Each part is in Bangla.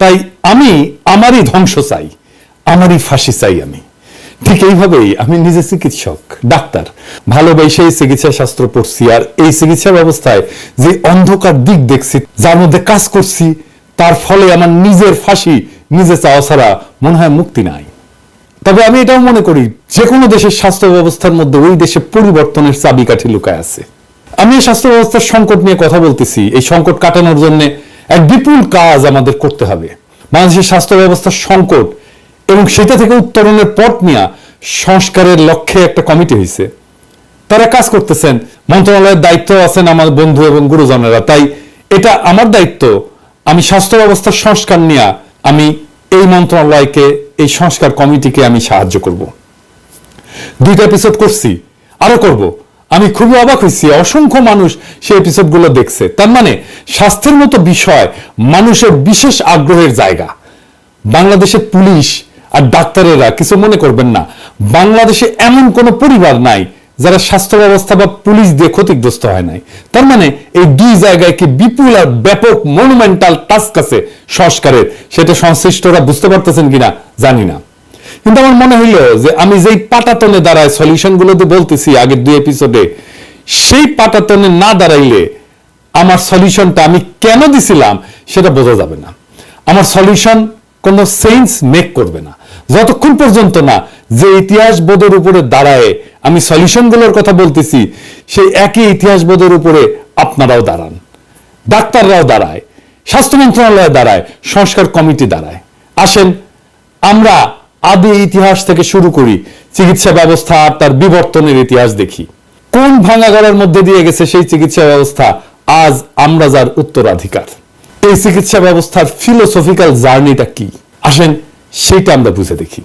তাই আমি আমারই ধ্বংস চাই, আমারই ফাঁসি চাই আমি। ঠিক এইভাবেই আমি নিজে চিকিৎসক, ডাক্তার। ভালোবেসে এই চিকিৎসা শাস্ত্র পড়ছি আর এই চিকিৎসা ব্যবস্থায় যে অন্ধকার দিক দেখছি, যার মধ্যে কাজ করছি, তার ফলে আমার নিজের ফাঁসি নিজে চাওয়া ছাড়া মনে হয় মুক্তি নাই। তবে আমি এটাও মনে করি যে কোনো দেশের স্বাস্থ্য ব্যবস্থার মধ্যে ওই দেশে পরিবর্তনের চাবিকাঠি লুকায় আছে। আমি এই স্বাস্থ্য ব্যবস্থার সংকট নিয়ে কথা বলতেছি, এই সংকট কাটানোর জন্য এক বিপুল কাজ আমাদের করতে হবে। বাংলাদেশের স্বাস্থ্য ব্যবস্থার সংকট এবং সেটা থেকে উত্তরণের পথ নিয়ে সংস্কারের লক্ষ্যে একটা কমিটি হয়েছে তারা কাজ করতেছেন, মন্ত্রণালয়ের দায়িত্ব আছেন আমার বন্ধু এবং গুরুজনেরা। তাই এটা আমার দায়িত্ব, আমি স্বাস্থ্য ব্যবস্থার সংস্কার নিয়ে, আমি এই মন্ত্রণালয়কে, এই সংস্কার কমিটিকে আমি সাহায্য করব। দুইটা এপিসোড করছি, আরও করব। আমি খুবই অবাক হয়েছি। অসংখ্য মানুষ সেই এপিসোডগুলো দেখছে। তার মানে স্বাস্থ্যের মতো বিষয় মানুষের বিশেষ আগ্রহের জায়গা। বাংলাদেশের পুলিশ আর ডাক্তারেরা কিছু মনে করবেন না। বাংলাদেশে এমন কোনো পরিবার নাই যারা স্বাস্থ্য ব্যবস্থা বা পুলিশ দিয়ে ক্ষতিগ্রস্ত হয় নাই। তার মানে এই দুই জায়গায় কি বিপুল আর ব্যাপক মনুমেন্টাল টাস্ক আছে সংস্কারের? সেটা সংশ্লিষ্টরা বুঝতে পারতেছেন কিনা জানি না। কিন্তু আমার মনে হইল যে আমি যেই পাটাতনে দাঁড়ায় সলিউশন গুলোতে বলতেছি আগের দুই এপিসোডে সেই পাটাতনে না দাঁড়াইলে আমার সলিউশনটা আমি কেন দিছিলাম সেটা বোঝা যাবে না। আমার সলিউশন কোনো সেন্স মেক করবে না। যতক্ষণ পর্যন্ত না যে ইতিহাস বোধের উপরে দাঁড়ায় আমি সলিউশনগুলোর কথা বলতেছি, সেই একই ইতিহাস বোধের উপরে আপনারাও দাঁড়ান। ডাক্তাররাও দাঁড়ায়, স্বাস্থ্য মন্ত্রণালয় দাঁড়ায়, সংস্কার কমিটি দাঁড়ায়। আসেন, আমরা আদি ইতিহাস থেকে শুরু করি, চিকিৎসা ব্যবস্থা আর তার বিবর্তনের ইতিহাস দেখি। কোন ভাঙাগড়ার মধ্যে দিয়ে গেছে সেই চিকিৎসা ব্যবস্থা? আজ আমরা যার উত্তরাধিকার। এই চিকিৎসা ব্যবস্থার ফিলোসফিক্যাল জার্নিটা কি? আসেন সেইটা আমরা বুঝে দেখি।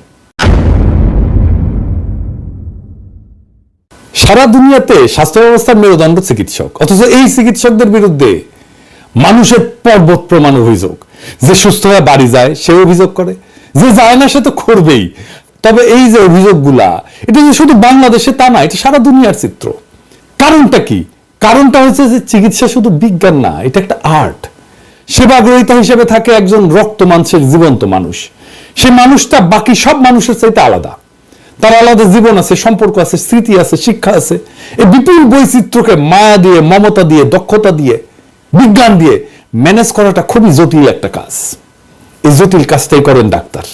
সারা দুনিয়াতে স্বাস্থ্য ব্যবস্থার মেরুদণ্ড চিকিৎসক। অথচ এই চিকিৎসকদের বিরুদ্ধে মানুষের পর্বত প্রমাণ অভিযোগ। যে সুস্থ হয়ে বাড়ি যায়, সে অভিযোগ করে। যে যায় না সে তো করবেই। তবে এই যে অভিযোগগুলা, এটা যে শুধু বাংলাদেশে তা না, এটা সারা দুনিয়ার চিত্র। কারণটা কি? কারণটা হচ্ছে যে চিকিৎসা শুধু বিজ্ঞান না, এটা একটা আর্ট। সেবাগ্রহিতা হিসেবে থাকে একজন রক্ত মাংসের জীবন্ত মানুষ। সে মানুষটা বাকি সব মানুষের চাইতে আলাদা। তার আলাদা জীবন আছে, সম্পর্ক আছে, স্মৃতি আছে, শিক্ষা আছে। এই বিপুল বৈচিত্র্যকে মায়া দিয়ে, মমতা দিয়ে, দক্ষতা দিয়ে, বিজ্ঞান দিয়ে ম্যানেজ করাটা খুবই জটিল একটা কাজ। জটিল কাজটাই করেন ডাক্তার।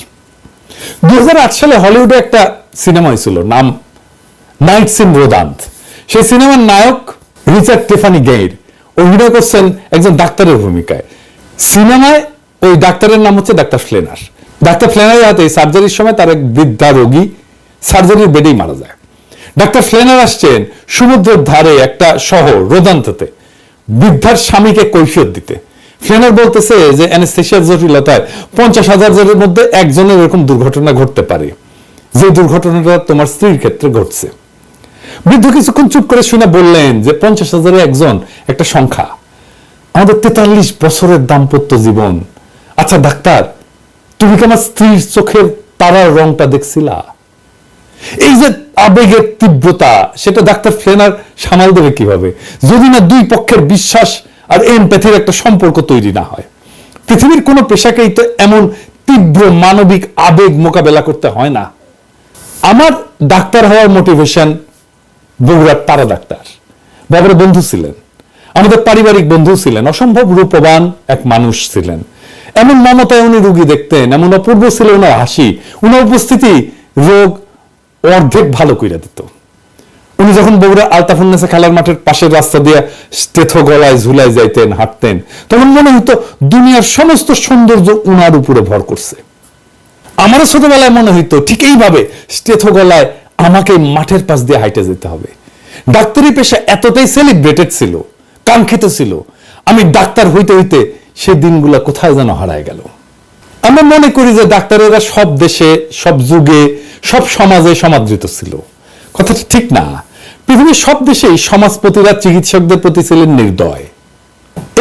দু সালে হলিউডে একটা সিনেমা হয়েছিল, নাম নাইটস ইন রোদান্ত। সেই সিনেমার নায়ক রিচার্ড টেফানি গেইর। অভিনয় করছেন একজন ডাক্তারের ভূমিকায়। সিনেমায় ওই ডাক্তারের নাম হচ্ছে ডাক্তার ফ্লেনার। ডাক্তার ফ্লেনারের হাতে সার্জারির সময় তার এক বৃদ্ধা রোগী সার্জারির বেডেই মারা যায়। ডাক্তার ফ্লেনার আসছেন সমুদ্রের ধারে একটা শহর রোদান্ততে, বৃদ্ধার স্বামীকে কৈফিয়ত দিতে। ফ্লেনার বলতেছে যে অ্যানেস্থেশিয়ার জটিলতায় পঞ্চাশ হাজার জনের মধ্যে একজনের এরকম দুর্ঘটনা ঘটতে পারে। যে দুর্ঘটনাটা তোমার স্ত্রীর ক্ষেত্রে ঘটছে। বৃদ্ধ কিছুক্ষণ চুপ করে শুনে বললেন যে পঞ্চাশ হাজারে একজন, একটা সংখ্যা। আমাদের তেতাল্লিশ বছরের দাম্পত্য জীবন। আচ্ছা ডাক্তার, তুমি কি আমার স্ত্রীর চোখের তারার রংটা দেখছিলা? এই যে আবেগের তীব্রতা, সেটা ডাক্তার ফ্লেনার সামাল দেবে কীভাবে? যদি না দুই পক্ষের বিশ্বাস আর এমপ্যাথির একটা সম্পর্ক তৈরি না হয়। পৃথিবীর কোনো পেশাকেই তো এমন তীব্র মানবিক আবেগ মোকাবেলা করতে হয় না। আমার ডাক্তার হওয়ার মোটিভেশন বগুড়ার তারা ডাক্তার। বাবার বন্ধু ছিলেন। আমাদের পারিবারিক বন্ধু ছিলেন। অসম্ভব রূপবান এক মানুষ ছিলেন। এমন মমতায় উনি রুগী দেখতেন, এমন অপূর্ব ছিল ওনার হাসি। উনার উপস্থিতি রোগ অর্ধেক ভালো কইরা দিত। উনি যখন বগুড়া আলতাফুন্নেসা খেলার মাঠের পাশের রাস্তা দিয়ে স্টেথো গলায় ঝুলাই যাইতেন, হাঁটতেন, তখন মনে হতো দুনিয়ার সমস্ত সৌন্দর্য উনার উপরে ভর করছে। আমারও ছোটবেলায় মনে হইতো ঠিক এইভাবে স্টেথো গলায় আমাকে মাঠের পাশ দিয়ে হাইটে যেতে হবে। ডাক্তারি পেশা এতটাই সেলিব্রেটেড ছিল, কাঙ্ক্ষিত ছিল। আমি ডাক্তার হইতে হইতে সে দিনগুলো কোথায় যেন হারায় গেল। আমরা মনে করি যে ডাক্তারেরা সব দেশে, সব যুগে, সব সমাজে সমাদৃত ছিল। কথাটা ঠিক না। পৃথিবীর সব দেশেই সমাজপতিরা চিকিৎসকদের প্রতি ছিলেন নির্দয়।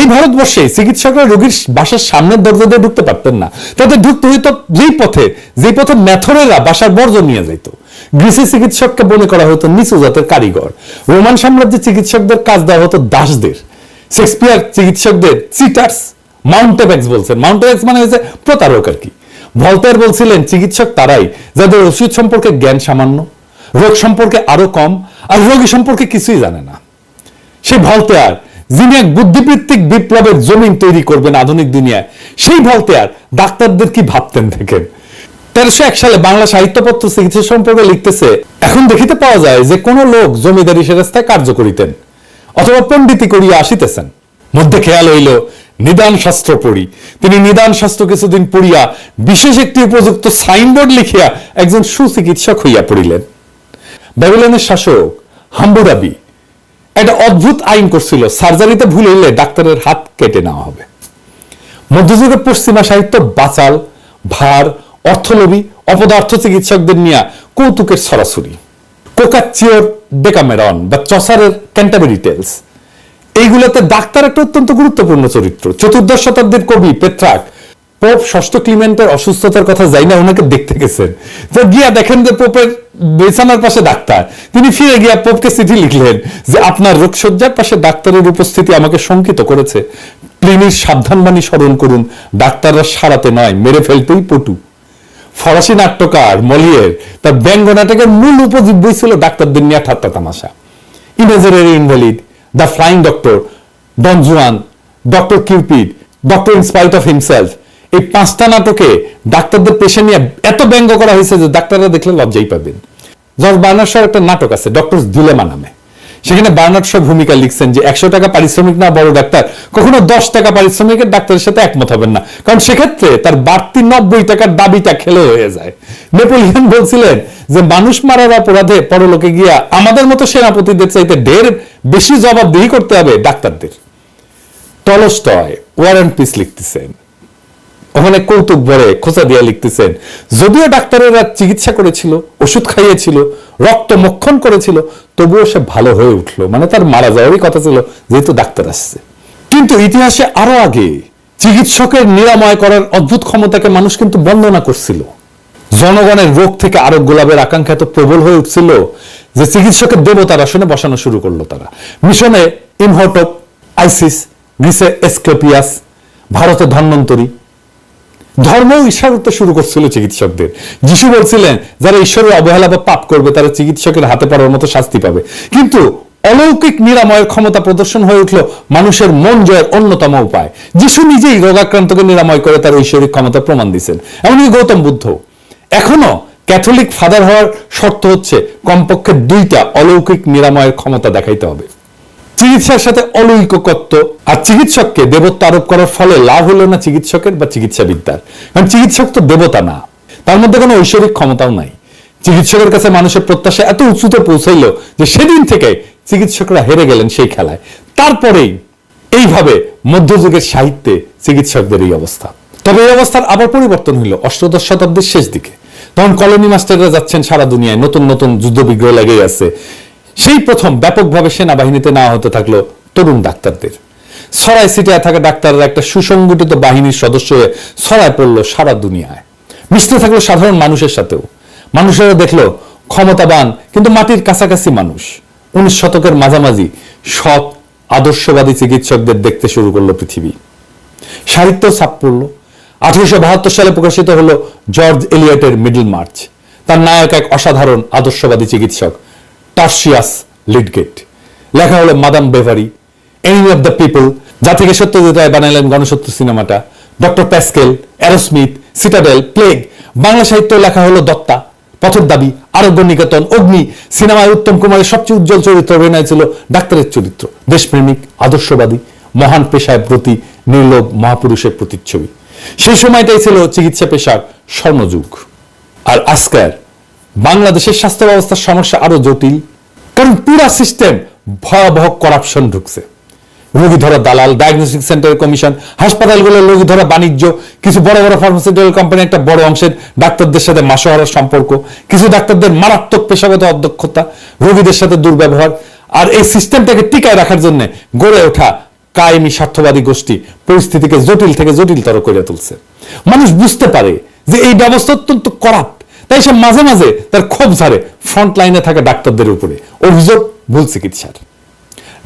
এই ভারতবর্ষে চিকিৎসকরা রোগীর বাসার সামনের দরজা দিয়ে ঢুকতে পারতেন না। তাদের ঢুকতে হইতো যেই পথে যেই পথে ম্যাথরেরা বাসার বর্জন নিয়ে যাইতো। গ্রিসে চিকিৎসককে মনে করা হতো নিচু জাতের কারিগর। রোমান সাম্রাজ্যের চিকিৎসকদের কাজ দেওয়া হতো দাসদের। শেক্সপিয়ার চিকিৎসকদের চিটার্স মাউন্টেব্যাক্স বলছেন। মাউন্টেব্যাক্স মানে হচ্ছে প্রতারক আর কি। ভলতের বলছিলেন, চিকিৎসক তারাই, যাদের ওষুধ সম্পর্কে জ্ঞান সামান্য, রোগ সম্পর্কে আরও কম আর রোগী সম্পর্কে কিছুই জানে না। সেই ভলতেয়ার যিনি এক বুদ্ধিবৃত্তিক বিপ্লবের জমিন তৈরি করবেন আধুনিক দুনিয়ায়, সেই ভলতেয়ার ডাক্তারদের কি ভাবতেন দেখেন? তেরোশো এক সালে বাংলা সাহিত্যপত্র চিকিৎসা সম্পর্কে লিখতেছে, এখন দেখিতে পাওয়া যায় যে কোন লোক জমিদারি সেরাস্তায় কার্য করিতেন অথবা পণ্ডিতি করিয়া আসিতেছেন। মধ্যে খেয়াল হইল, নিদান শাস্ত্র পড়ি। তিনি নিদান শাস্ত্র কিছুদিন পড়িয়া বিশেষ একটি উপযুক্ত সাইনবোর্ড লিখিয়া একজন সুচিকিৎসক হইয়া পড়িলেন। ব্যাবিলনের শাসক হাম্বুরাবি একটা অদ্ভুত আইন করছিল, সার্জারিতে ভুল হইলে ডাক্তারের হাত কেটে নেওয়া হবে। মধ্যযুগের পশ্চিমা সাহিত্য, বাচাল, ভার, অর্থলোভী, অপদার্থ চিকিৎসকদের নিয়ে কৌতুকের সরাসরি কোকাচ্চিওর ডেকামেরন বা চসারের ক্যান্টাবেরি টেলস। এইগুলোতে ডাক্তার একটা অত্যন্ত গুরুত্বপূর্ণ চরিত্র। চতুর্দশ শতাব্দীর কবি পেট্রাক, পোপ ষষ্ঠ ক্লিমেন্টের অসুস্থতার কথা যাই না ওনাকে দেখতে গেছেন। তো গিয়া দেখেন যে পোপের বেছানার পাশে ডাক্তার। তিনি ফিরে গিয়া পোপকে চিঠি লিখলেন যে, আপনার রোগসজ্জার পাশে ডাক্তারের উপস্থিতি আমাকে শঙ্কিত করেছে। প্লিনির সাবধানবাণী স্মরণ করুন, ডাক্তাররা সারাতে নয়, মেরে ফেলতেই পটু। ফরাসি নাট্যকার মলিয়ের তার ব্যঙ্গ নাটকের মূল উপজীব্যই ছিল ডাক্তারদের নিয়ে ঠাট্টা তামাশা। Imaginary invalid, the flying doctor, Don Juan, doctor Cupid, doctor in spite of himself এই পাঁচটা নাটকে ডাক্তারদের পেশা নিয়ে এত ব্যঙ্গ করা হয়েছে যে ডাক্তাররা দেখলে লজ্জাই পাবেন। জর্জ বার্নার শর একটা নাটক আছে, ডক্টর দিলেমা নামে। সেখানে বার্নার্ড শো ভূমিকা লিখছেন যে একশো টাকা পারিশ্রমিক না বড় ডাক্তার, কখনো দশ টাকা পারিশ্রমিকের ডাক্তারের সাথে একমত হবেন না। কারণ সেক্ষেত্রে তার বাড়তি নব্বই টাকার দাবিটা খেলে হয়ে যায়। নেপোলিয়ন বলছিলেন যে মানুষ মারার অপরাধে পরলোকে গিয়া আমাদের মতো সেনাপতিদের চাইতে ঢের বেশি জবাবদিহি করতে হবে ডাক্তারদের। টলস্টয় ওয়ারেন পিস লিখতেছেন ওখানে কৌতুক ভরে খোঁচা দিয়ে লিখতেছেন, যদিও ডাক্তারেরা চিকিৎসা করেছিল, ওষুধ খাইয়েছিল, রক্ত মক্ষণ করেছিল, তবুও সে ভালো হয়ে উঠল। মানে তার মারা যাওয়ারই কথা ছিল, যেহেতু ডাক্তার আসছে। কিন্তু ইতিহাসে আরও আগে চিকিৎসকের নিরাময় করার অদ্ভুত ক্ষমতাকে মানুষ কিন্তু বন্দনা করছিল। জনগণের রোগ থেকে আরোগ্য লাভের আকাঙ্ক্ষা এত প্রবল হয়ে উঠছিল যে চিকিৎসকের দেবতার আসনে বসানো শুরু করল তারা। মিশনে ইমহটপ আইসিস, গ্রিসে এসক্লেপিয়াস, ভারতে ধন্বন্তরী ধর্ম ঈশ্বর করতে শুরু করছিল চিকিৎসকদের। যিশু বলছিলেন, যারা ঈশ্বরের অবহেলা বা পাপ করবে, তারা চিকিৎসকের হাতে পড়ার মতো শাস্তি পাবে। কিন্তু অলৌকিক নিরাময়ের ক্ষমতা প্রদর্শন হয়ে উঠল মানুষের মন জয়ের অন্যতম উপায়। যিশু নিজেই রোগাক্রান্তকে নিরাময় করে তার ঐশ্বরিক ক্ষমতা প্রমাণ দিচ্ছেন। এমনকি গৌতম বুদ্ধ। এখনও ক্যাথলিক ফাদার হওয়ার শর্ত হচ্ছে কমপক্ষে দুইটা অলৌকিক নিরাময়ের ক্ষমতা দেখাইতে হবে। চিকিৎসার সাথে অলৌকিকত্ব আর চিকিৎসককে দেবত্ব আরোপ করার ফলে লাভ হলো না চিকিৎসকের বা চিকিৎসা বিদ্যার কারণ চিকিৎসক তো দেবতা না। তার মধ্যে কোনো ঐশ্বরিক ক্ষমতাও নাই। চিকিৎসকের কাছে মানুষের প্রত্যাশা এত উঁচুতে পৌঁছাইল যে সেদিন থেকে চিকিৎসকরা হেরে গেলেন সেই খেলায়। তারপরেই এইভাবে মধ্যযুগের সাহিত্যে চিকিৎসকদের এই অবস্থা। তবে এই অবস্থার আবার পরিবর্তন হইল অষ্টদশ শতাব্দীর শেষ দিকে তখন কলোনি মাস্টাররা যাচ্ছেন সারা দুনিয়ায়। নতুন নতুন যুদ্ধ বিগ্রহ লেগেই আছে। সেই প্রথম ব্যাপকভাবে সেনাবাহিনীতে না হতে থাকল তরুণ ডাক্তারদের। ছড়ায় সিটিয়া থাকা ডাক্তাররা একটা সুসংগঠিত বাহিনীর সদস্য হয়ে ছড়ায় পড়ল সারা দুনিয়ায়। মিশতে থাকল সাধারণ মানুষের সাথেও। মানুষেরা দেখল ক্ষমতাবান কিন্তু মাটির কাছাকাছি মানুষ। উনিশ শতকের মাঝামাঝি সৎ, আদর্শবাদী চিকিৎসকদের দেখতে শুরু করল পৃথিবী। সাহিত্য ছাপ পড়ল। আঠারোশো বাহাত্তর সালে প্রকাশিত হলো জর্জ এলিয়টের মিডল মার্চ। তার নায়ক এক অসাধারণ আদর্শবাদী চিকিৎসক। টার্সিয়াস লিডগেট লেখা হলো madame Bovary enemy of the people যা থেকে সত্যজিৎ রায় বানাইলেন গণসত্য সিনেমাটা। Doctor Pascal Arrowsmith Citadel Plague Bangla সাহিত্য লেখা হলো দত্তা। পথের দাবি আরোগ্য নিকেতন অগ্নি। সিনেমায় উত্তম কুমারের সবচেয়ে উজ্জ্বল চরিত্র অভিনয় ছিল ডাক্তারের চরিত্র। দেশপ্রেমিক, আদর্শবাদী, মহান পেশায় প্রতি নির্লোভ মহাপুরুষের প্রতিচ্ছবি। সেই সময়টাই ছিল চিকিৎসা পেশার স্বর্ণযুগ। আর আজকের বাংলাদেশের স্বাস্থ্য ব্যবস্থার সমস্যা আরও জটিল, কারণ পুরা সিস্টেম ভয়াবহ করাপশন ঢুকছে। রোগী ধরা দালাল ডায়াগনস্টিক সেন্টার কমিশন হাসপাতালগুলো রোগী ধরা বাণিজ্য, কিছু বড় বড় ফার্মাসিউটিক্যাল কোম্পানি একটা বড় অংশের ডাক্তারদের সাথে মাসোহারার সম্পর্ক, কিছু ডাক্তারদের মারাত্মক পেশাগত অদক্ষতা, রোগীদের সাথে দুর্ব্যবহার, আর এই সিস্টেমটাকে টিকায় রাখার জন্য গড়ে ওঠা কায়েমি স্বার্থবাদী গোষ্ঠী পরিস্থিতিকে জটিল থেকে জটিলতর করে তুলছে। মানুষ বুঝতে পারে যে এই ব্যবস্থা অত্যন্ত করাপ্ট। তাই সে মাঝে মাঝে তার ক্ষোভ ঝাড়ে ফ্রন্ট লাইনে থাকা ডাক্তারদের উপরে। অভিযোগ, ভুল চিকিৎসার।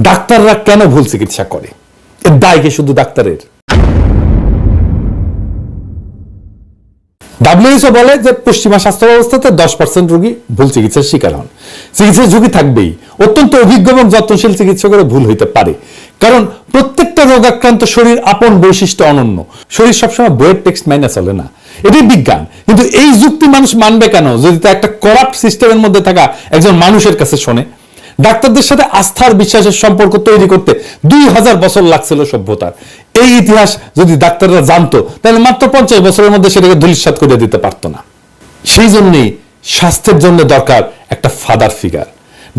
ডাক্তাররা কেন ভুল চিকিৎসা করে? এর দায় কি শুধু ডাক্তারের? ডাব্লিউএসও বলে যে পশ্চিমা স্বাস্থ্য ব্যবস্থাতে দশ পার্সেন্ট রোগী ভুল চিকিৎসার শিকার হন। চিকিৎসার ঝুঁকি থাকবেই। অত্যন্ত অভিজ্ঞ এবং যত্নশীল চিকিৎসকের ভুল হইতে পারে। কারণ প্রত্যেকটা রোগাক্রান্ত শরীর আপন বৈশিষ্ট্য অনন্য। শরীর সবসময় বইয়ের টেক্সট মাইনে চলে না। এটাই বিজ্ঞান। কিন্তু এই যুক্তি মানুষ মানবে কেন? যদি তা একটা করাপ্ট সিস্টেমের মধ্যে থাকা একজন মানুষের কাছে শোনে। ডাক্তারদের সাথে আস্থার বিশ্বাসের সম্পর্ক তৈরি করতে দুই হাজার বছর লাগছিল সভ্যতার। এই ইতিহাস যদি ডাক্তাররা জানতো, তাহলে মাত্র পঞ্চাশ বছরের মধ্যে সেটাকে ধুলিসাত করে দিতে পারতো না। সেই জন্যই স্বাস্থ্যের জন্য দরকার একটা ফাদার ফিগার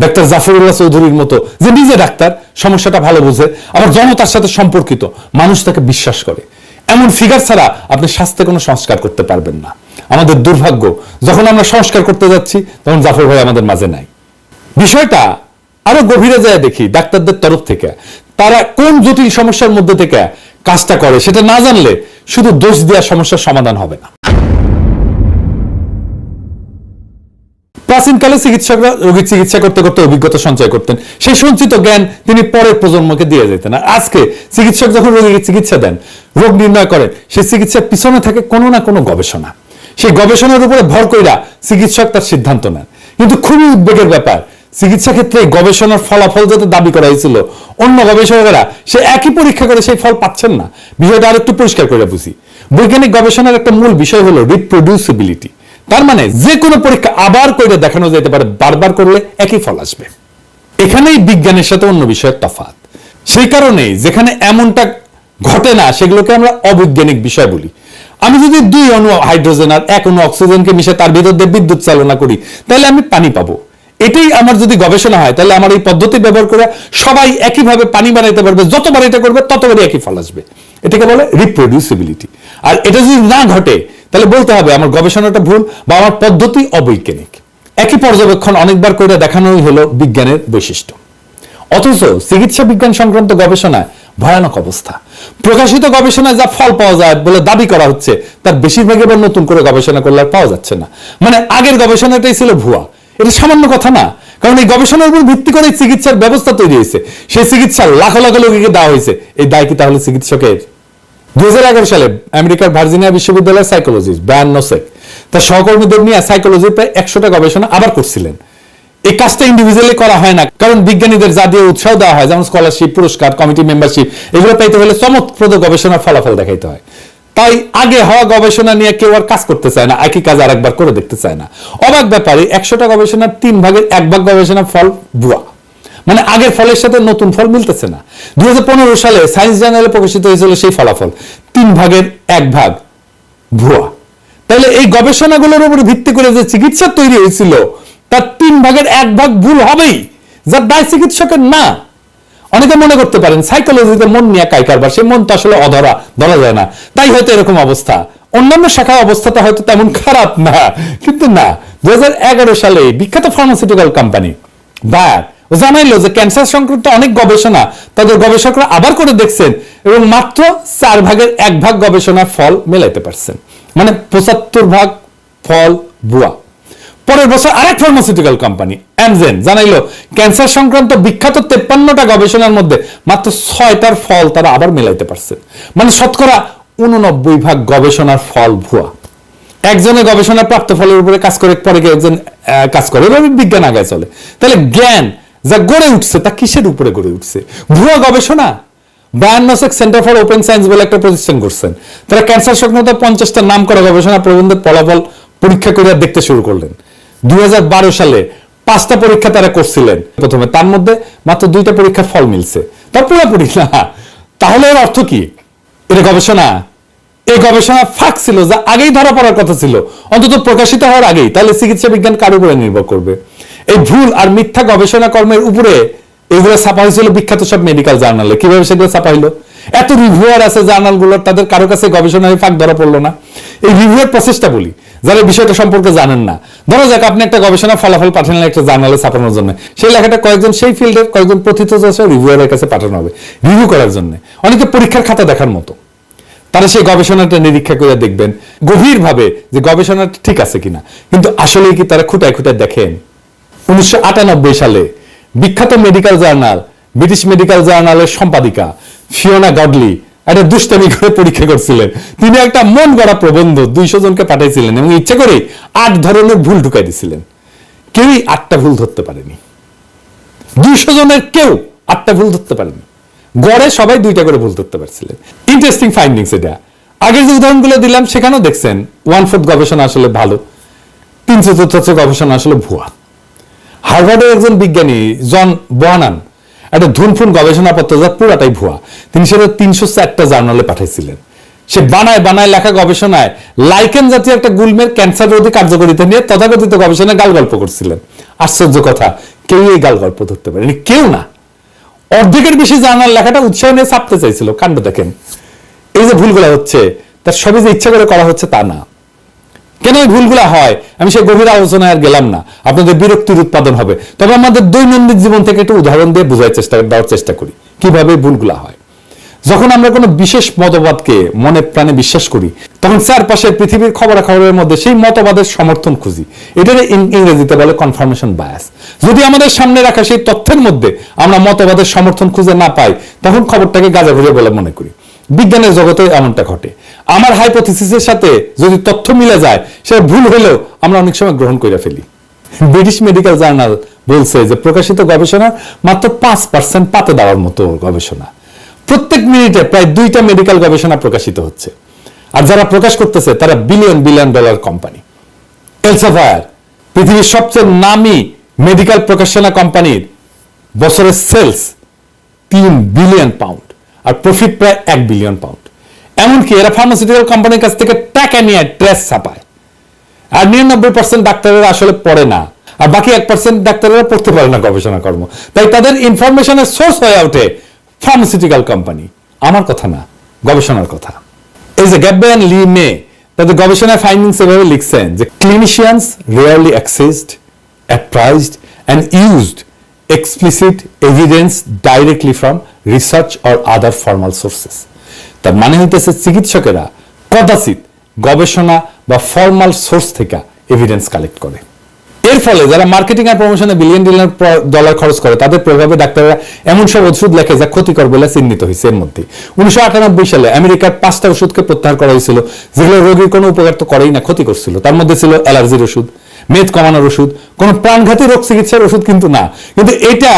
ডাক্তার জাফরুল্লাহ চৌধুরীর মতো যে নিজে ডাক্তার, সমস্যাটা ভালো বুঝে, আবার জনতার সাথে সম্পর্কিত মানুষ তাকে বিশ্বাস করে। এমন ফিগার ছাড়া আপনি স্বাস্থ্যে কোনো সংস্কার করতে পারবেন না। আমাদের দুর্ভাগ্য, যখন আমরা সংস্কার করতে যাচ্ছি, তখন জাফর ভাই আমাদের মাঝে নাই। বিষয়টা আরও গভীরে যায় দেখি ডাক্তারদের তরফ থেকে। তারা কোন জটিল সমস্যার মধ্যে থেকে কাজটা করে, সেটা না জানলে শুধু দোষ দেওয়া সমস্যার সমাধান হবে না। প্রাচীনকালে চিকিৎসকরা রোগীর চিকিৎসা করতে করতে অভিজ্ঞতা সঞ্চয় করতেন। সেই সঞ্চিত জ্ঞান তিনি পরের প্রজন্মকে দিয়ে যেতেন। আর আজকে চিকিৎসক যখন রোগীকে চিকিৎসা দেন, রোগ নির্ণয় করেন, সেই চিকিৎসার পিছনে থাকে কোনো না কোনো গবেষণা। সেই গবেষণার উপরে ভর কইরা চিকিৎসক তার সিদ্ধান্ত নেন। কিন্তু খুবই উদ্বেগের ব্যাপার, চিকিৎসা ক্ষেত্রে গবেষণার ফলাফল যাতে দাবি করা হয়েছিল, অন্য গবেষকেরা সে একই পরীক্ষা করে সেই ফল পাচ্ছেন না। বিষয়টা আর একটু পরিষ্কার করে বুঝি। বৈজ্ঞানিক গবেষণার একটা মূল বিষয় হলো রিপ্রোডিউসিবিলিটি তার মানে যে কোনো পরীক্ষা আবার করে দেখানো যেতে পারে, বারবার করলে একই ফল আসবে। এখানেই বিজ্ঞানের সাথে অন্য বিষয়ের তফাৎ। সেই কারণে যেখানে এমনটা ঘটে না, সেগুলোকে আমরা অবৈজ্ঞানিক বিষয় বলি। আমি যদি দুই অণু হাইড্রোজেন আর এক অণু অক্সিজেনকে মিশে তার ভিতর দিয়ে বিদ্যুৎ চালনা করি, তাহলে আমি পানি পাবো। এটাই আমার যদি গবেষণা হয়, তাহলে আমার এই পদ্ধতি ব্যবহার করে সবাই একইভাবে পানি বানাইতে পারবে, যতবার এটা করবে, ততবারই একই ফল আসবে। এটাকে বলে রিপ্রোডিউসিবিলিটি আর এটা যদি না ঘটে তাহলে বলতে হবে, আমার গবেষণাটা ভুল বা আমার পদ্ধতি অবৈজ্ঞানিক। একই পর্যবেক্ষণ অনেকবার করে দেখানোই হলো বিজ্ঞানের বৈশিষ্ট্য। অথচ চিকিৎসা বিজ্ঞান সংক্রান্ত গবেষণায় ভয়ানক অবস্থা। প্রকাশিত গবেষণায় যা ফল পাওয়া যায় বলে দাবি করা হচ্ছে, তার বেশিরভাগ এবার নতুন করে গবেষণা করলে পাওয়া যাচ্ছে না। মানে আগের গবেষণাটাই ছিল ভুয়া। এটা সামান্য কথা না। কারণ এই গবেষণার উপর ভিত্তি করে চিকিৎসার ব্যবস্থা তৈরি হয়েছে। সেই চিকিৎসা লাখ লাখ লোককে দেওয়া হয়েছে। এই দায় কি তাহলে চিকিৎসকের? দুই সালে আমেরিকার ভার্জিনিয়া বিশ্ববিদ্যালয়ের সাইকোলজিস্ট ব্রায়ান নোসেক তার সহকর্মীদের নিয়ে সাইকোলজির প্রায় একশোটা গবেষণা আবার করছিলেন। এই কাজটা ইন্ডিভিজুয়ালি করা হয় না, কারণ বিজ্ঞানীদের যা দিয়ে উৎসাহ দেওয়া হয়, যেমন স্কলারশিপ পুরস্কার কমিটি মেম্বারশিপ এগুলো পাইতে হলে চমৎপ্রদ গবেষণার ফলাফল দেখাইতে হয়। তাই আগে হওয়া গবেষণা নিয়ে কেউ আর কাজ করতে চায় না, একই কাজ আর একবার করে দেখতে চায় না। অবাক ব্যাপারে একশোটা গবেষণার তিন ভাগের এক ভাগ গবেষণার ফল ভুয়া। মানে আগের ফলের সাথে নতুন ফল মিলতেছে না। দুই হাজার পনেরো সালে সায়েন্স জার্নালে প্রকাশিত হয়েছিল সেই ফলাফল, তিন ভাগের এক ভাগ ভুয়া। তাহলে এই গবেষণাগুলোর উপর ভিত্তি করে যে চিকিৎসা তৈরি হয়েছিল, তার তিন ভাগের এক ভাগ ভুল হবেই যার দায় চিকিৎসকের না। অনেকে মনে করতে পারেন সাইকোলজিতে মন নিয়ে কাই কারবার, সে মন তো আসলে অধরা, ধরা যায় না। তাই হয়তো এরকম অবস্থা। অন্যান্য শাখা অবস্থাটা হয়তো তেমন খারাপ না, কিন্তু না। দু হাজার এগারো সালে বিখ্যাত ফার্মাসিউটিক্যাল কোম্পানি বায়ার জানাইলো যে ক্যান্সার সংক্রান্ত অনেক গবেষণা তাদের গবেষকরা আবার করে দেখছেন এবং মাত্র চার ভাগের এক ভাগ গবেষণার ফল মেলাইতে পারছেন। মানে পঁচাত্তর ভাগ ফল ভুয়া। পরের বছর আরেক ফার্মাসিউটিক্যাল কোম্পানি অ্যামজেন জানাইলো, ক্যান্সার সংক্রান্ত বিখ্যাত তেপ্পান্নটা গবেষণার মধ্যে মাত্র ছয়টার ফল তারা আবার মেলাইতে পারছে মানে শতকরা উননব্বই ভাগ গবেষণার ফল ভুয়া। একজনের গবেষণা প্রাপ্ত ফলের উপরে কাজ করে, পরে একজন কাজ করে। এভাবে বিজ্ঞান আগায় চলে। তাহলে জ্ঞান যা গড়ে উঠছে তা কিসের উপরে গড়ে উঠছে? ভুয়া গবেষণা? বায়ান্নসেক সেন্টার ফর ওপেন সায়েন্স বলে একটা প্রতিষ্ঠান করছেন। তারা ক্যান্সার সংক্রান্ত পঞ্চাশটা নাম করা গবেষণা প্রবন্ধের ফলাফল পরীক্ষা করে দেখতে শুরু করলেন। দুই সালে পাঁচটা পরীক্ষা তারা করছিলেন প্রথমে। তার মধ্যে মাত্র দুইটা পরীক্ষার ফল মিলছে। তার পুরোপুরি না তাহলে এর অর্থ কি? এটা গবেষণা। এই গবেষণা ফাঁক ছিল, যা আগেই ধরা পড়ার কথা ছিল। অন্তত প্রকাশিত হওয়ার আগেই। তাহলে চিকিৎসা বিজ্ঞান কার উপরে নির্ভর করবে? এই ভুল আর মিথ্যা গবেষণা কর্মের উপরে এগুলো ছাপা হয়েছিল বিখ্যাত সব মেডিকেল জার্নালে কীভাবে সেগুলো ছাপা হইল? এত রিভিউয়ার আছে জার্নালগুলোর, তাদের কারও কাছে গবেষণায় ফাঁক ধরা পড়ল না। এই রিভিউয়ার প্রসেসটা বলি, যারা বিষয়টা সম্পর্কে জানেন না। ধরো যাক, আপনি একটা গবেষণা ফলাফল পাঠালেন একটা জার্নালে ছাপানোর জন্য। সেই লেখাটা কয়েকজন, সেই ফিল্ডের কয়েকজন প্রথিতযশা রিভিউয়ারের কাছে পাঠানো হবে রিভিউ করার জন্য। অনেকে পরীক্ষার খাতা দেখার মতো। তারা সেই গবেষণাটা নিরীক্ষা করে দেখবেন, গভীরভাবে যে গবেষণাটা ঠিক আছে কিনা। কিন্তু আসলে কি তারা খুঁটায় খুঁটায় দেখেন? উনিশশো আটানব্বই সালে বিখ্যাত মেডিকেল জার্নাল, ব্রিটিশ মেডিকেল জার্নালের সম্পাদিকা ফিওনা গডলি একটা দুষ্টামি করে পরীক্ষা করছিলেন। তিনি একটা মন গড়া প্রবন্ধ দুইশো জনকে পাঠাইছিলেন এবং ইচ্ছে করে আট ধরনের ভুল ঢুকাই দিছিলেন। কেউই আটটা ভুল ধরতে পারেনি। দুইশো জনের কেউ আটটা ভুল ধরতে পারেনি। গড়ে সবাই দুইটা করে ভুল ধরতে পারছিলেন। ইন্টারেস্টিং ফাইন্ডিংস এটা। আগের যে উদাহরণগুলো দিলাম, সেখানেও দেখছেন ওয়ান ফোর্থ গবেষণা আসলে ভালো তিন চতুর্থ গবেষণা আসলে ভুয়া। হার্ভার্ডের একজন বিজ্ঞানী, জন বোয়ানান একটা ধুনফুন গবেষণাপত্র যা পুরাটাই ভুয়া। তিনি সেটা তিনশো চারটা জার্নালে পাঠাইছিলেন। সে বানায় বানায় লেখা গবেষণায় লাইকেন জাতীয় একটা গুলমের ক্যান্সার রোধী কার্যকারিতা নিয়ে তথাকথিত গবেষণায় গাল গল্প করছিলেন। আশ্চর্য কথা, কেউ এই গাল গল্প ধরতে পারেনি, কেউ না। অর্ধেকের বেশি জার্নাল লেখাটা উৎসাহ নিয়ে ছাপতে চাইছিল। কাণ্ড দেখেন। এই যে ভুলগুলো হচ্ছে, তার সবই যে ইচ্ছা করে করা হচ্ছে তা না। কেন এই ভুলগুলো হয়? আমি সেই গভীর আলোচনায় আর গেলাম না। আপনাদের বিরক্তির উৎপাদন হবে। তবে আমাদের দৈনন্দিন জীবন থেকে একটু উদাহরণ দিয়ে বোঝার চেষ্টা, দেওয়ার চেষ্টা করি। কীভাবে ভুলগুলো হয়? যখন আমরা কোনো বিশেষ মতবাদকে মনে প্রাণে বিশ্বাস করি, তখন চারপাশে পৃথিবীর খবরাখবরের মধ্যে সেই মতবাদের সমর্থন খুঁজি। এটার ইংরেজিতে বলে কনফার্মেশন বায়াস যদি আমাদের সামনে রাখা সেই তথ্যের মধ্যে আমরা মতবাদের সমর্থন খুঁজে না পাই, তখন খবরটাকে গাজা ঘুরে বলে মনে করি। বিজ্ঞানের জগতে এমনটা ঘটে। আমার হাইপোথিসিসের সাথে যদি তথ্য মিলে যায়, সেটা ভুল হলেও আমরা অনেক সময় গ্রহণ করে ফেলি। ব্রিটিশ মেডিকেল জার্নাল বলছে যে, প্রকাশিত গবেষণার মাত্র পাঁচ পার্সেন্ট পাতে দেওয়ার মতো গবেষণা। প্রত্যেক মিনিটে প্রায় দুইটা মেডিকেল গবেষণা প্রকাশিত হচ্ছে। আর যারা প্রকাশ করতেছে, তারা billion billion dollar company Elsevier পৃথিবীর সবচেয়ে নামি মেডিকেল প্রকাশনা কোম্পানির বছরের সেলস তিন বিলিয়ন পাউন্ড আর প্রফিট প্রায় এক বিলিয়ন পাউন্ড এমনকি এরা ফার্মাসিউটিক্যাল কোম্পানির কাছ থেকে টাকা নিয়ে ট্রেস ছাপায়। আর নিরানব্বই পার্সেন্ট ডাক্তারেরা আসলে পড়ে না। আর বাকি এক পার্সেন্ট ডাক্তারেরা পড়তে পারে না গবেষণা কর্ম। তাই তাদের ইনফরমেশনের সোর্স হয়ে ওঠে ফার্মাসিউটিক্যাল কোম্পানি আমার কথা না, গবেষণার কথা। এই যে গ্যাবেন লি মে তাদের গবেষণার ফাইন্ডিংস এভাবে লিখছেন যে clinicians rarely accessed appraised and used explicit evidence directly from research or other formal sources. তার মানে হইতেছে চিকিৎসকেরা কদাচিৎ গবেষণা বা ফর্মাল সোর্স থেকে এভিডেন্স কালেক্ট করে। এর ফলে যারা মার্কেটিং আর প্রমোশনে বিলিয়ন বিলিয়ন ডলার খরচ করে, তাদের প্রভাবে ডাক্তাররা এমন সব ওষুধ লেখে যা ক্ষতিকর বলে চিহ্নিত হয়েছে এর মধ্যে। উনিশশো আটানব্বই সালে আমেরিকার পাঁচটা ওষুধকে প্রত্যাহার করা হয়েছিল, যেগুলো রোগীর কোনো উপকার তো করেই না ক্ষতি করছিল তার মধ্যে ছিল অ্যালার্জির ওষুধ মেদ কমানোর ওষুধ, কোনো প্রাণঘাতী রোগ চিকিৎসার ওষুধ কিন্তু না। কিন্তু এটা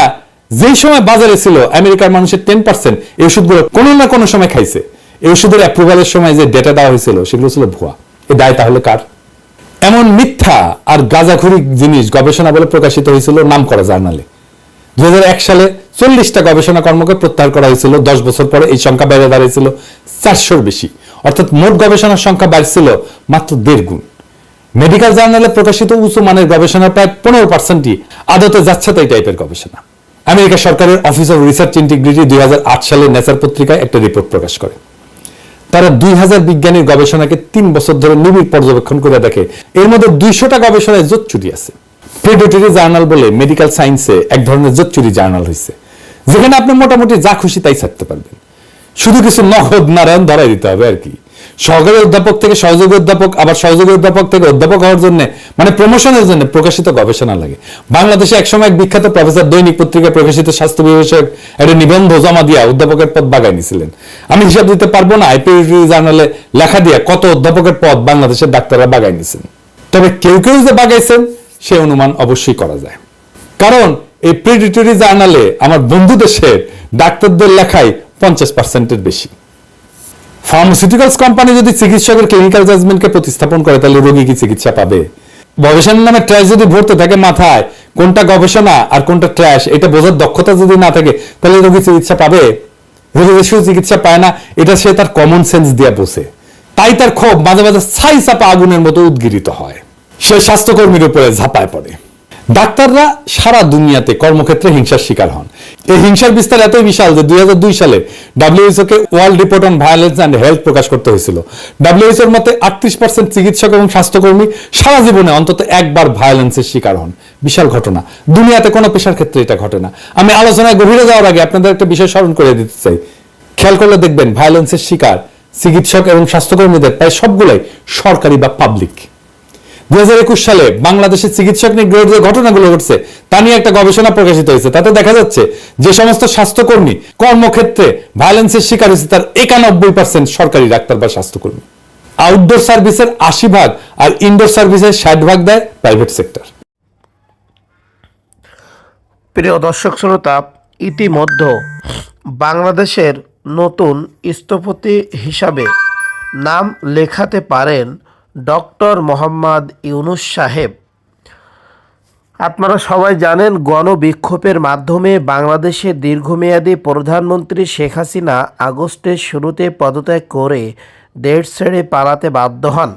যেই সময় বাজারে ছিল, আমেরিকার মানুষের টেন পার্সেন্ট এই ওষুধগুলো কোনো না কোনো সময় খাইছে। এই ওষুধের অ্যাপ্রুভালের সময় যে ডেটা দেওয়া হয়েছিল, সেগুলো ছিল ভুয়া। এ দায় তাহলে কার? এমন মিথ্যা আর গাজাখুরি জিনিস গবেষণা বলে প্রকাশিত হয়েছিল নাম করা জার্নালে। দু হাজার এক সালে চল্লিশটা গবেষণা কর্মকে প্রত্যাহার করা হয়েছিল, দশ বছর পরে এই সংখ্যা বেড়ে দাঁড়িয়েছিল চারশোর বেশি। অর্থাৎ মোট গবেষণার সংখ্যা বাড়ছিল মাত্র দেড় গুণ। মেডিকেল জার্নালে প্রকাশিত উঁচু মানের গবেষণার প্রায় পনেরো পার্সেন্টই আদতে যাচ্ছে তাই টাইপের গবেষণা। আমেরিকা সরকারের অফিস অফ রিসার্চ ইন্টিগ্রিটি দুই সালে নেচার পত্রিকায় একটা রিপোর্ট প্রকাশ করে। তারা দুই হাজার বিজ্ঞানীর গবেষণাকে তিন বছর ধরে নিবিড় পর্যবেক্ষণ করে দেখে, এর মধ্যে দুইশোটা গবেষণায় জোচ্চুরি আছে। প্রেডেটরি জার্নাল বলে মেডিকেল সায়েন্সে এক ধরনের জোচ্চুরি জার্নাল হয়েছে যেখানে আপনি মোটামুটি যা খুশি তাই ছাড়তে পারবেন। শুধু কিছু নগদ নারায়ণ ধরাই দিতে হবে আর কি। সহকারী অধ্যাপক থেকে সহযোগী অধ্যাপক, আবার সহযোগী অধ্যাপক থেকে অধ্যাপক হওয়ার জন্য মানে প্রমোশনের জন্য প্রকাশিত গবেষণা লাগে। বাংলাদেশে একসময় এক বিখ্যাত প্রফেসর দৈনিক পত্রিকায় প্রকাশিত স্বাস্থ্য বিষয়ক একটা নিবন্ধ জমা দিয়া অধ্যাপকের পদ বাগাই নিয়েছিলেন আমি হিসাব দিতে পারব না আইপিএটি জার্নালে লেখা দিয়া কত অধ্যাপকের পদ বাংলাদেশের ডাক্তাররা বাগাই নিয়েছেন তবে কেউ কেউ যে বাগাইছেন, সে অনুমান অবশ্যই করা যায়। কারণ এই প্রেডিটরি জার্নালে আমার বন্ধু দেশের ডাক্তারদের লেখায় পঞ্চাশ পার্সেন্টের বেশি। ফার্মাসিউটিক্যালস কোম্পানি যদি চিকিৎসকের ক্লিনিক্যাল জাজমেন্টকে প্রতিস্থাপন করে, তাহলে রোগী কি চিকিৎসা পাবে? গবেষণার নামে ট্র্যাশ যদি ভরতে থাকে মাথায়, কোনটা গবেষণা আর কোনটা ট্র্যাশ এটা বোঝার দক্ষতা যদি না থাকে, তাহলে রোগী চিকিৎসা পাবে? রোগী শুধু চিকিৎসা পায় না, এটা সে তার কমন সেন্স দিয়ে বসে তাই তার ক্ষোভ মাঝে মাঝে ছাই চাপা আগুনের মতো উদ্গিরিত হয়। সে স্বাস্থ্যকর্মীর উপরে ঝাঁপায় পড়ে। ডাক্তাররা সারা দুনিয়াতে কর্মক্ষেত্রে হিংসার শিকার হন। এই হিংসার বিস্তার এতই বিশাল যে দুই হাজার দুই সালে WHO K world report on violence and health প্রকাশ করতে হয়েছিল। ডাব্লিউএইচওর মতে আটত্রিশ পার্সেন্ট চিকিৎসক এবং স্বাস্থ্যকর্মী সারা জীবনে অন্তত একবার ভায়োলেন্সের শিকার হন। বিশাল ঘটনা। দুনিয়াতে কোনো পেশার ক্ষেত্রে এটা ঘটে না। আমি আলোচনায় গভীরে যাওয়ার আগে আপনাদের একটা বিষয় স্মরণ করে দিতে চাই। খেয়াল করলে দেখবেন ভায়োলেন্সের শিকার চিকিৎসক এবং স্বাস্থ্যকর্মীদের প্রায় সবগুলোই সরকারি বা পাবলিক দুই হাজার একুশ সালে বাংলাদেশের চিকিৎসক নিগ্রহের যে ঘটনাগুলো ঘটছে, তা নিয়ে একটা গবেষণা প্রকাশিত হয়েছে। তাতে দেখা যাচ্ছে যে সমস্ত স্বাস্থ্যকর্মী কর্মক্ষেত্রে ভায়োলেন্সের শিকার হয়েছে তার একানব্বই পার্সেন্ট সরকারি ডাক্তার বা স্বাস্থ্যকর্মী। আউটডোর সার্ভিসের আশি ভাগ আর ইনডোর সার্ভিসের ষাট ভাগ দেয় প্রাইভেট সেক্টর প্রিয় দর্শক শ্রোতা, ইতিমধ্যে বাংলাদেশের নতুন স্থপতি হিসাবে নাম লেখাতে পারেন ডক্টর মোহাম্মদ ইউনুস সাহেব। আপনারা সবাই জানেন, গণবিক্ষোভের মাধ্যমে বাংলাদেশের দীর্ঘমেয়াদী প্রধানমন্ত্রী শেখ হাসিনা আগস্টের শুরুতে পদত্যাগ করে দেশ ছেড়ে পালাতে বাধ্য হন।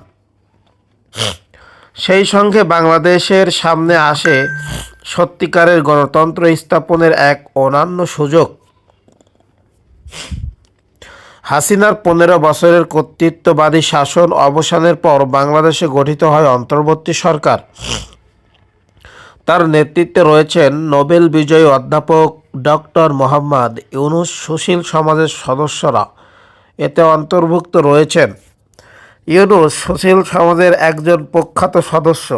সেই সঙ্গে বাংলাদেশের সামনে আসে সত্যিকারের গণতন্ত্র স্থাপনের এক অনন্য সুযোগ। হাসিনার পনেরো বছরের কর্তৃত্ববাদী শাসন অবসানের পর বাংলাদেশে গঠিত হয় অন্তর্বর্তী সরকার। তার নেতৃত্বে রয়েছেন নোবেল বিজয়ী অধ্যাপক ডক্টর মোহাম্মদ ইউনুস সুশীল সমাজের সদস্যরা। এতে অন্তর্ভুক্ত রয়েছেন ইউনুস সুশীল সমাজের একজন প্রখ্যাত সদস্য।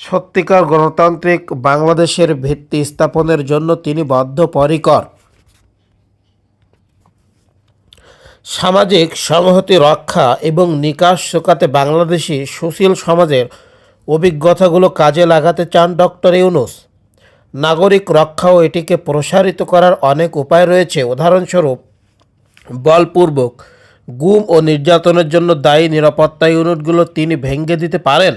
সত্যিকার গণতান্ত্রিক বাংলাদেশের ভিত্তি স্থাপনের জন্য তিনি বদ্ধপরিকর। সামাজিক সংহতি রক্ষা এবং নিকাশ শোকাতে বাংলাদেশি সুশীল সমাজের অভিজ্ঞতাগুলো কাজে লাগাতে চান ডক্টর ইউনুস। নাগরিক রক্ষা ও এটিকে প্রসারিত করার অনেক উপায় রয়েছে। উদাহরণস্বরূপ, বলপূর্বক গুম ও নির্যাতনের জন্য দায়ী নিরাপত্তা ইউনিটগুলো তিনি ভেঙে দিতে পারেন।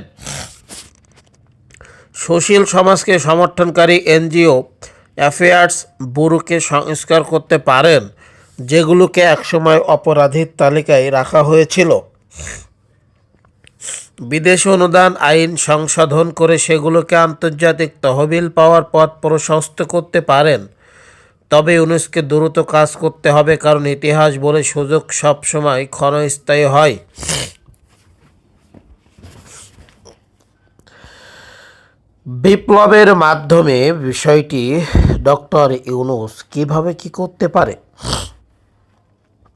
সুশীল সমাজকে সমর্থনকারী এনজিও অ্যাফেয়ার্স ব্যুরোকে সংস্কার করতে পারেন। যেগুলোকে একসময় অপরাধীর তালিকায় রাখা হয়েছিল। বিদেশ অনুদান, আইন সংশোধন করে সেগুলোকে আন্তর্জাতিক তহবিল পাওয়ার পথ প্রশস্ত করতে পারেন। তবে ইউনেস্কে দ্রুত কাজ করতে হবে, কারণ ইতিহাস বলে সুযোগ সবসময় ক্ষণস্থায়ী হয়। বিপ্লবের মাধ্যমে বিষয়টি ডক্টর ইউনুস কীভাবে কি করতে পারে?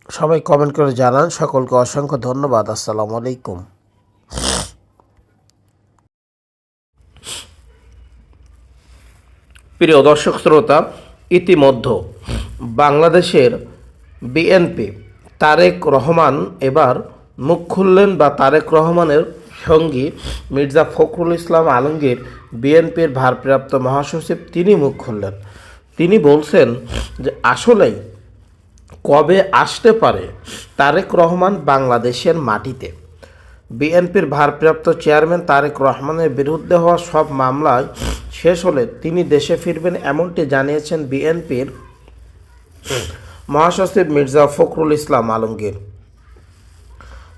সবাই কমেন্ট করে জানান। সকলকে অসংখ্য ধন্যবাদ। আসসালামু আলাইকুম। প্রিয় দর্শক শ্রোতা, ইতিমধ্যে বাংলাদেশের বিএনপি তারেক রহমান এবার মুখ খুললেন বা তারেক রহমানের সঙ্গী মির্জা ফখরুল ইসলাম আলমগীর বিএনপির ভারপ্রাপ্ত মহাসচিব, তিনি মুখ খুললেন। তিনি বলছেন যে আসলেই কবে আসতে পারে তারেক রহমান বাংলাদেশের মাটিতে? বিএনপির ভারপ্রাপ্ত চেয়ারম্যান তারেক রহমানের বিরুদ্ধে হওয়া সব মামলায় শেষ হলে তিনি দেশে ফিরবেন এমনটি জানিয়েছেন বিএনপির মহাসচিব মির্জা ফখরুল ইসলাম আলমগীর।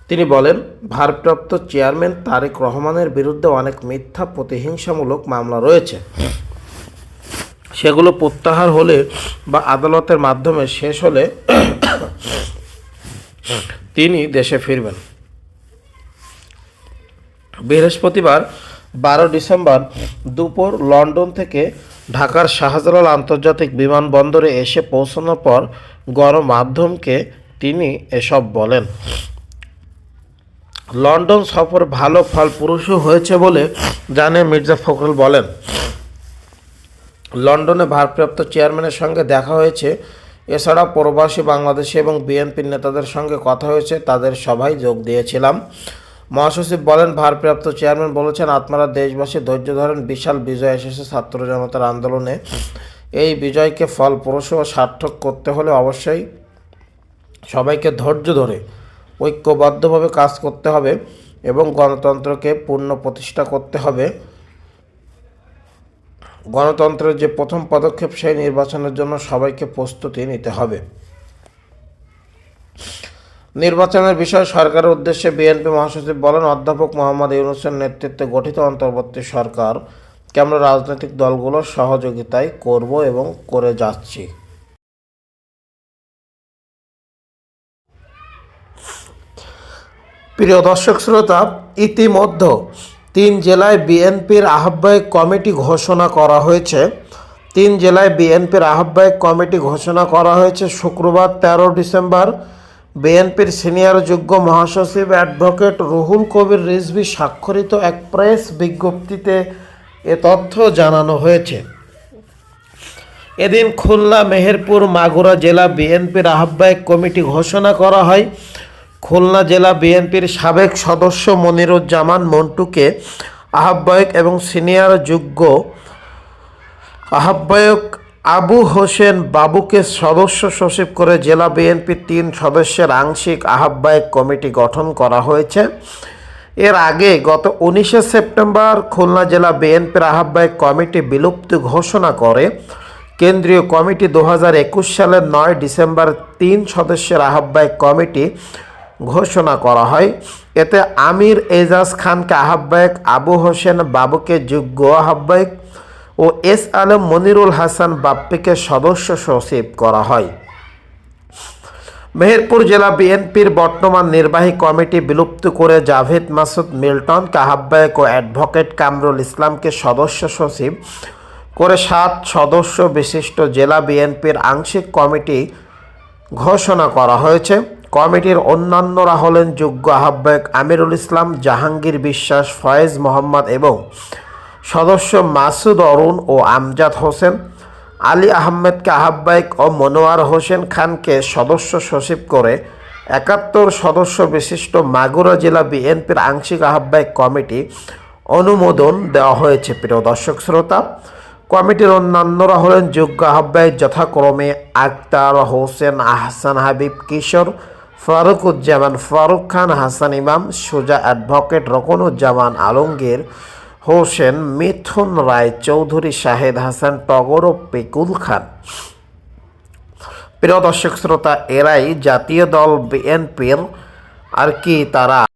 তিনি বলেন, ভারপ্রাপ্ত চেয়ারম্যান তারেক রহমানের বিরুদ্ধে অনেক মিথ্যা, প্রতিহিংসামূলক মামলা রয়েছে। সেগুলো প্রত্যাহার হলে বা আদালতের মাধ্যমে শেষ হলে তিনি দেশে ফিরবেন। বৃহস্পতিবার বারো ডিসেম্বর দুপুর লন্ডন থেকে ঢাকার শাহজালাল আন্তর্জাতিক বিমানবন্দরে এসে পৌঁছানোর পর গণমাধ্যমকে তিনি এসব বলেন। লন্ডন সফর ভালো ফল পুরুষও হয়েছে বলে জানে মির্জা ফখরুল বলেন। লন্ডনে ভারপ্রাপ্ত চেয়ারম্যানের সঙ্গে দেখা হয়েছে। এছাড়া প্রবাসী বাংলাদেশি এবং বিএনপির নেতাদের সঙ্গে কথা হয়েছে, তাদের সভায় যোগ দিয়েছিলাম। মহাসচিব বলেন, ভারপ্রাপ্ত চেয়ারম্যান বলেছেন, আপনারা দেশবাসী ধৈর্য ধরেন, বিশাল বিজয় এসেছে ছাত্র জনতার আন্দোলনে। এই বিজয়কে ফলপ্রসূ ও সার্থক করতে হলে অবশ্যই সবাইকে ধৈর্য ধরে, ঐক্যবদ্ধভাবে কাজ করতে হবে এবং গণতন্ত্রকে পূর্ণ প্রতিষ্ঠা করতে হবে। গণতন্ত্রের যে প্রথম পদক্ষেপ সেই নির্বাচনের জন্য সবাইকে প্রস্তুতি নিতে হবে। নির্বাচনের বিষয়ে সরকারের উদ্দেশ্যে বিএনপি মহাসচিব বলেন, অধ্যাপক মোহাম্মদ ইউনুসের নেতৃত্বে গঠিত অন্তর্বর্তী সরকার কে আমরা রাজনৈতিক দলগুলোর সহযোগিতায় করব এবং করে যাচ্ছি। প্রিয় দর্শক শ্রোতা, ইতিমধ্যে তিন জেলায় বিএনপির আহ্বায়ক কমিটি ঘোষণা করা হয়েছে। তিন জেলায় বিএনপির আহ্বায়ক কমিটি ঘোষণা করা হয়েছে শুক্রবার, তেরো ডিসেম্বর। বিএনপির সিনিয়র যুগ্ম মহাসচিব অ্যাডভোকেট রুহুল কবির রিজভি স্বাক্ষরিত এক প্রেস বিজ্ঞপ্তিতে এ তথ্য জানানো হয়েছে। এদিন খুলনা, মেহেরপুর, মাগুরা জেলা বিএনপির আহ্বায়ক কমিটি ঘোষণা করা হয়। খুলনা জেলা বিএনপির সাবেক সদস্য মনিরুজ্জামান মন্টুকে আহ্বায়ক এবং সিনিয়র যুগ্ম আহ্বায়ক আবু হোসেন বাবুকে সদস্য সচিব করে জেলা বিএনপির তিন সদস্যের আংশিক আহ্বায়ক কমিটি গঠন করা হয়েছে। এর আগে গত উনিশে সেপ্টেম্বর খুলনা জেলা বিএনপির আহ্বায়ক কমিটি বিলুপ্তি ঘোষণা করে। কেন্দ্রীয় কমিটি দু হাজার একুশ সালের নয় ডিসেম্বর তিন সদস্যের আহ্বায়ক কমিটি ঘোষণা করা হয়। এতে আমির এজাজ খানকে আহ্বায়ক, আবু হোসেন বাবুকে যোগ্য আহ্বায়ক ও এস আলম মনিরুল হাসান বাপ্পিকে সদস্য সচিব করা হয়। মেহেরপুর জেলা বিএনপির বর্তমান নির্বাহী কমিটি বিলুপ্ত করে জাভেদ মাসুদ মিল্টনকে আহ্বায়ক ও অ্যাডভোকেট কামরুল ইসলামকে সদস্য সচিব করে সাত সদস্য বিশিষ্ট জেলা বিএনপির আংশিক কমিটি ঘোষণা করা হয়েছে। কমিটির অন্যান্যরা হলেন যোগ্য আহ্বায়ক আমিরুল ইসলাম, জাহাঙ্গীর বিশ্বাস, ফয়েজ মোহাম্মদ এবং সদস্য মাসুদ অরুণ ও আমজাদ হোসেন। আলী আহমেদকে আহ্বায়ক ও মনোয়ার হোসেন খানকে সদস্য সচিব করে একাত্তর সদস্য বিশিষ্ট মাগুরা জেলা বিএনপির আংশিক আহ্বায়ক কমিটি অনুমোদন দেওয়া হয়েছে। প্রিয় দর্শক শ্রোতা, কমিটির অন্যান্যরা হলেন যোগ্য আহ্বায়ক যথাক্রমে আক্তার হোসেন, আহসান হাবিব, কিশোর ফারুকুজ্জামান, ফারুক খান, হাসান ইমাম, সোজা অ্যাডভোকেট রকনুজ্জামান আলমগীর, হোসেন মিথুন রায়, চৌধুরী শাহেদ হাসান, টগর ও পেকুল খান। প্রিয় দর্শক শ্রোতা, এরাই জাতীয় দল বিএনপির, আর কি তারা